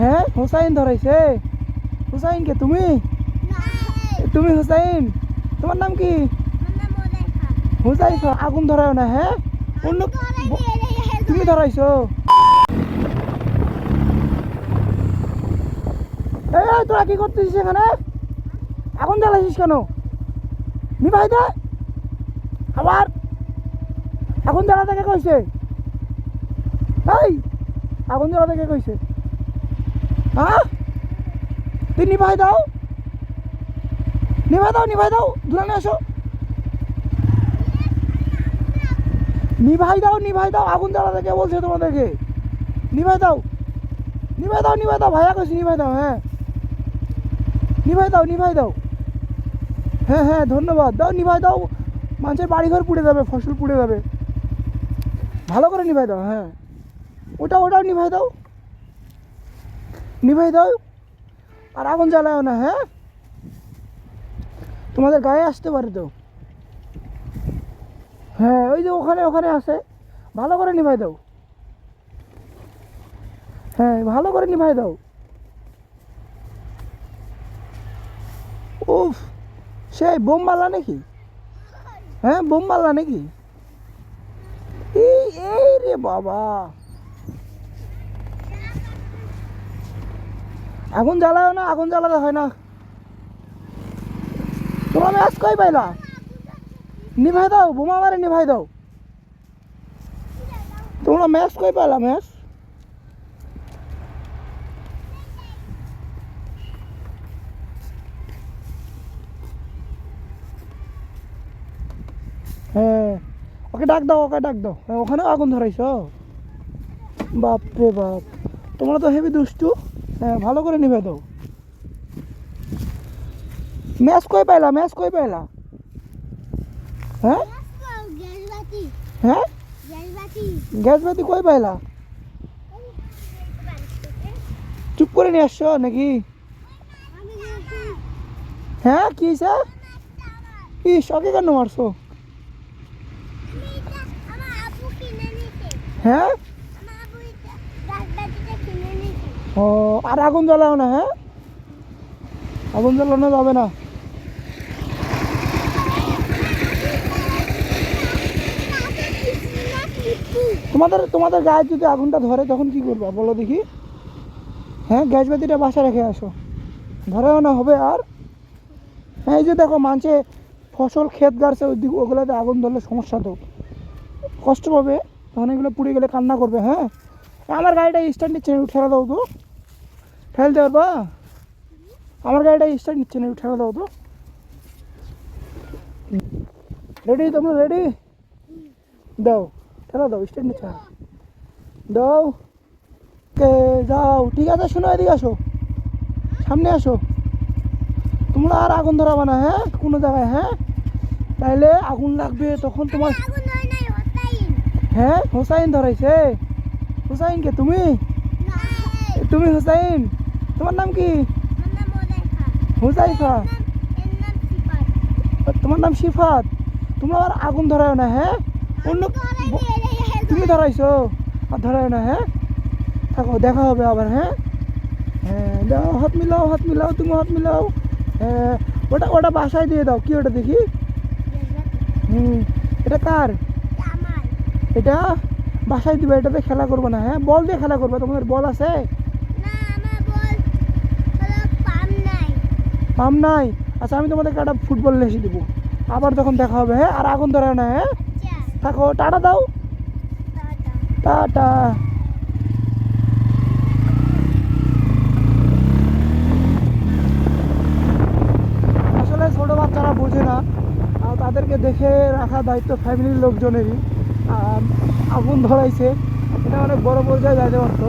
হ্যাঁ হুসাইন ধরাইছে? হুসাইন কে তুমি তুমি হুসাইন? তোমার নাম কি? হুসাইফা আগুন ধরাও না হ্যাঁ অন্য তুমি ধরাইছো। এই তোরা কি করতেছিস এখানে? আগুন জ্বালাইছিস কেন? নিভাই দে আবার আগুন জ্বালাতে কে কইছে? এই আগুন জ্বালাতে কে কইছে? হ্যাঁ? তুই নিভাই দাও। নিভাই দাও নিভাই দাও। দূরে আসো নিভাই দাও নিভাই দাও। আগুন জ্বালাতে কে বলছে তোমাদেরকে? নিভাই দাও। নিভাই দাও নিভাই দাও। ভাইয়া কইছি নিভাই দাও হ্যাঁ। নিভাই দাও নিভাই দাও। হ্যাঁ হ্যাঁ ধন্যবাদ। দাও, নিভাই দাও। মানুষের বাড়িঘর পুড়ে যাবে, ফসল পুড়ে যাবে। ভালো করে নিভাই দাও হ্যাঁ। ওটা ওটাও নিভাই দাও। নিভাই দাও। আর আগুন জ্বালাও না হ্যাঁ? তোমাদের গায়ে আসতে পারে তো। হ্যাঁ ওই যে ওখানে ওখানে আছে। ভালো করে নিভাই দাও। হ্যাঁ ভালো করে নিভাই দাও। উফ, সেই বোম মারলা নাকি? হ্যাঁ বোম মারলা নাকি? এই এই রে বাবা। আগুন জ্বালাও না, আগুন জ্বালাতে হয় না। তোমরা ম্যাচ কই পাইলা? নিভাই দাও বোমা মারে নিভাই দাও। তোমরা ম্যাচ কই পাইলা, ম্যাচ? হ্যাঁ ওকে ডাক দাও, ওকে ডাক দাও। হ্যাঁ ওখানেও আগুন ধরাইছ? বাপরে বাপ। তোমরা তো হেভি দুষ্টু। হ্যাঁ ভালো করে নিবে তো ম্যাচ কই পাইলা, ম্যাচ কই পাইলা? হ্যাঁ? হ্যাঁ? গ্যাস বাতি কই পাইলা? চুপ করে নিয়ে আসছো নাকি? হ্যাঁ কি হয়েছে কি শখে কেন মারছো? হ্যাঁ? ও, আর আগুন জ্বালাও না হ্যাঁ? আগুন জ্বালানো যাবে না। তোমাদের তোমাদের গায়ে যদি আগুনটা ধরে, তখন কি করবা? বলো দেখি। হ্যাঁ গ্যাস বাতিটা বাসা রেখে আসো। ধরেও না, হবে আর? হ্যাঁ এই যে দেখো মানছে ফসল, ক্ষেত গাড়ছে ওই দিক ওগুলোতে আগুন ধরলে সমস্যা তো। কষ্ট পাবে, তখন এগুলো পুড়ে গেলে কান্না করবে হ্যাঁ? আমার গাড়িটা স্ট্যান্ডে না ঠেলা দাও তো। ঠেলতে পারবা আমার গাড়িটা স্টার্ট নিচ্ছে না ঠেলা দাও তো। রেডি তোমরা রেডি দাও ঠেলা দাও স্টার্ট নিচ্ছে। দাও কে যাও ঠিক আছে শোনো এদিকে আসো। সামনে আসো। তোমরা আর আগুন ধরাবা না হ্যাঁ? কোনো জায়গায় হ্যাঁ? তাইলে আগুন লাগবে তখন তোমার হ্যাঁ হুসাইন ধরাইছে। হুসাইন কে তুমি? তুমি হুসাইন? তোমার নাম কি হুসাইফা তোমার নাম শিফাত তোমরা আর আগুন ধরাও না হ্যাঁ অন্য তুমি ধরাইছো আর ধরাও না হ্যাঁ? থাকো দেখা হবে আবার হ্যাঁ? হ্যাঁ দাও হাত মিলাও হাত মিলাও তুমি হাত মিলাও। হ্যাঁ ওটা ওটা বাসায় দিয়ে দাও কি ওটা দেখি? হুম এটা কার? এটা? বাসায় দিবে এটাতে খেলা করব না হ্যাঁ? বল দিয়ে খেলা করবে তোমাদের বল আছে? পাম নাই। আচ্ছা আমি তোমাদেরকে একটা ফুটবল লেসে দেবো। আবার তখন দেখা হবে হ্যাঁ? আর আগুন ধরে না হ্যাঁ? থাকো টাটা দাও। টাটা। আসলে ছোটো বাচ্চারা বোঝে না আর তাদেরকে দেখে রাখা দায়িত্ব ফ্যামিলির লোকজনেরই। আগুন ধরাইছে। এটা অনেক বড় পর্যায়ে যাইতে পারতো।